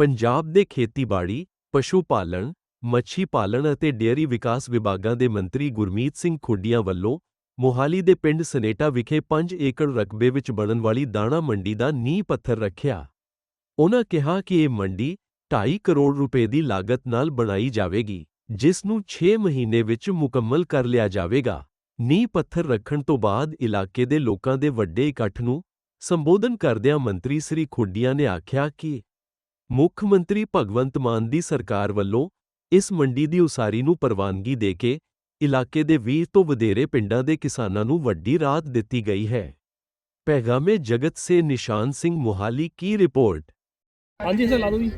ਪੰਜਾਬ ਦੇ ਖੇਤੀਬਾੜੀ, ਪਸ਼ੂ ਪਾਲਣ, ਮੱਛੀ ਪਾਲਣ ਅਤੇ ਡੇਅਰੀ ਵਿਕਾਸ ਵਿਭਾਗਾਂ ਦੇ ਮੰਤਰੀ ਗੁਰਮੀਤ ਸਿੰਘ ਖੁੱਡੀਆਂ ਵੱਲੋਂ ਮੋਹਾਲੀ ਦੇ ਪਿੰਡ ਸਨੇਟਾ ਵਿਖੇ 5 ਏਕੜ ਰਕਬੇ ਵਿੱਚ ਬਣਨ ਵਾਲੀ ਦਾਣਾ ਮੰਡੀ ਦਾ ਨੀਂਹ ਪੱਥਰ ਰੱਖਿਆ। ਉਨ੍ਹਾਂ ਕਿਹਾ ਕਿ ਇਹ ਮੰਡੀ 2.5 ਕਰੋੜ ਰੁਪਏ ਦੀ ਲਾਗਤ ਨਾਲ ਬਣਾਈ ਜਾਵੇਗੀ, ਜਿਸ ਨੂੰ 6 ਮਹੀਨੇ ਵਿੱਚ ਮੁਕੰਮਲ ਕਰ ਲਿਆ ਜਾਵੇਗਾ। ਨੀਂਹ ਪੱਥਰ ਰੱਖਣ ਤੋਂ ਬਾਅਦ ਇਲਾਕੇ ਦੇ ਲੋਕਾਂ ਦੇ ਵੱਡੇ ਇਕੱਠ ਨੂੰ ਸੰਬੋਧਨ ਕਰਦਿਆਂ ਮੰਤਰੀ ਸ੍ਰੀ ਖੁੱਡੀਆਂ ਨੇ ਆਖਿਆ ਕਿ ਮੁੱਖ ਮੰਤਰੀ ਭਗਵੰਤ ਮਾਨ ਦੀ ਸਰਕਾਰ ਵੱਲੋਂ ਇਸ ਮੰਡੀ ਦੀ ਉਸਾਰੀ ਨੂੰ ਪ੍ਰਵਾਨਗੀ ਦੇ ਕੇ ਇਲਾਕੇ ਦੇ 20 ਤੋਂ ਵਧੇਰੇ ਪਿੰਡਾਂ ਦੇ ਕਿਸਾਨਾਂ ਨੂੰ ਵੱਡੀ ਰਾਹਤ ਦਿੱਤੀ ਗਈ ਹੈ। ਪੈਗਾਮੇ ਜਗਤ ਸੇ ਨਿਸ਼ਾਨ ਸਿੰਘ ਮੁਹਾਲੀ ਕੀ ਰਿਪੋਰਟ? ਹਾਂਜੀ ਸਰ ਲਾ ਦਿਓ ਜੀ।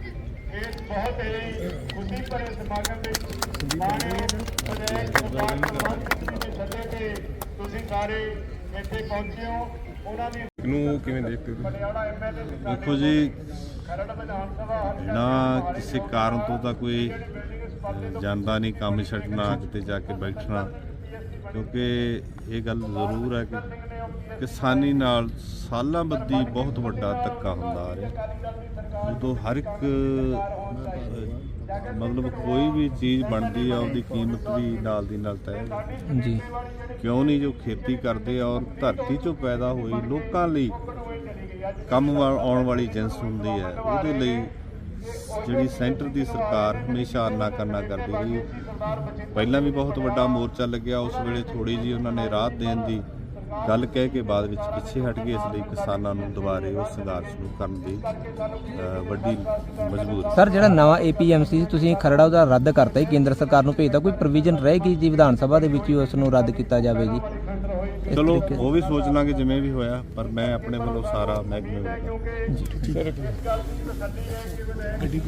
ਬਹੁਤ ਹੀ ਖੁਸ਼ੀ ਭਰੇ ਸਮਾਗਮ ਵਿੱਚ ਦੇ ਸੱਦੇ ਤੇ ਤੁਸੀਂ ਸਾਰੇ ਇੱਥੇ ਪਹੁੰਚੇ ਹੋ ਉਹਨਾਂ ਦੀ ਨੂੰ ਕਿਵੇਂ ਦੇਖਦੇ ਐਮਐਲਏ ਦੇਖੋ ਜੀ ਨਾ ਕਿਸੇ ਕਾਰਨ ਤੋਂ ਤਾਂ ਕੋਈ ਜਾਂਦਾ ਨਹੀਂ ਕੰਮ ਛੱਡਣਾ ਕਿਤੇ ਜਾ ਕੇ ਬੈਠਣਾ। ਕਿਉਂਕਿ ਇਹ ਗੱਲ ਜ਼ਰੂਰ ਹੈ ਕਿ ਕਿਸਾਨੀ ਨਾਲ ਸਾਲਾਂ ਬੱਦੀ ਬਹੁਤ ਵੱਡਾ ਧੱਕਾ ਹੁੰਦਾ ਆ ਰਿਹਾ। ਉਦੋਂ ਹਰ ਇੱਕ ਮਤਲਬ ਕੋਈ ਵੀ ਚੀਜ਼ ਬਣਦੀ ਆ ਉਹਦੀ ਕੀਮਤ ਵੀ ਨਾਲ ਦੀ ਨਾਲ ਤੈਅ ਹੈ ਜੀ। ਕਿਉਂ ਨਹੀਂ ਜੋ ਖੇਤੀ ਕਰਦੇ ਆ ਔਰ ਧਰਤੀ ਚੋਂ ਪੈਦਾ ਹੋਈ ਲੋਕਾਂ ਲਈ ਕੰਮ ਵਾ- ਆਉਣ ਵਾਲੀ ਜਿੰਸ ਹੁੰਦੀ ਹੈ ਉਹਦੇ ਲਈ ਜਿਹੜੀ ਸੈਂਟਰ ਦੀ ਸਰਕਾਰ ਹਮੇਸ਼ਾ ਨਾ ਕਰਨਾ ਕਰਦੀ ਰਹੀ ਪਹਿਲਾਂ ਵੀ ਬਹੁਤ ਵੱਡਾ ਮੋਰਚਾ ਲੱਗਿਆ ਉਸ ਵੇਲੇ ਥੋੜੀ ਜੀ ਉਹਨਾਂ ਨੇ ਰਾਹਤ ਦੇਣ ਦੀ ਗੱਲ ਕਹਿ ਕੇ ਬਾਅਦ ਵਿੱਚ ਪਿੱਛੇ ਹਟ ਗਏ ਇਸ ਲਈ ਕਿਸਾਨਾਂ ਨੂੰ ਦੁਬਾਰੇ ਉਸ ਸੰਘਰਸ਼ ਨੂੰ ਕਰਨ ਦੀ ਵੱਡੀ ਮਜਬੂਰ। ਸਰ ਜਿਹੜਾ ਨਵਾਂ ਏਪੀਐਮਸੀ ਤੁਸੀਂ ਖਰੜਾ ਉਹਦਾ ਰੱਦ ਕਰਤਾ ਹੀ ਕੇਂਦਰ ਸਰਕਾਰ ਨੂੰ ਭੇਜਦਾ ਕੋਈ ਪ੍ਰੋਵੀਜ਼ਨ ਰਹੇਗੀ ਜੀ ਵਿਧਾਨ ਸਭਾ ਦੇ ਵਿੱਚ ਉਸ ਨੂੰ ਰੱਦ ਕੀਤਾ ਜਾਵੇ ਜੀ ਚਲੋ ਉਹ ਵੀ ਸੋਚ ਲਾਂਗੇ ਜਿਵੇਂ ਵੀ ਹੋਇਆ ਪਰ ਮੈਂ ਆਪਣੇ ਵੱਲੋਂ ਸਾਰਾ ਮਹਿਕਮੇ ਜੀ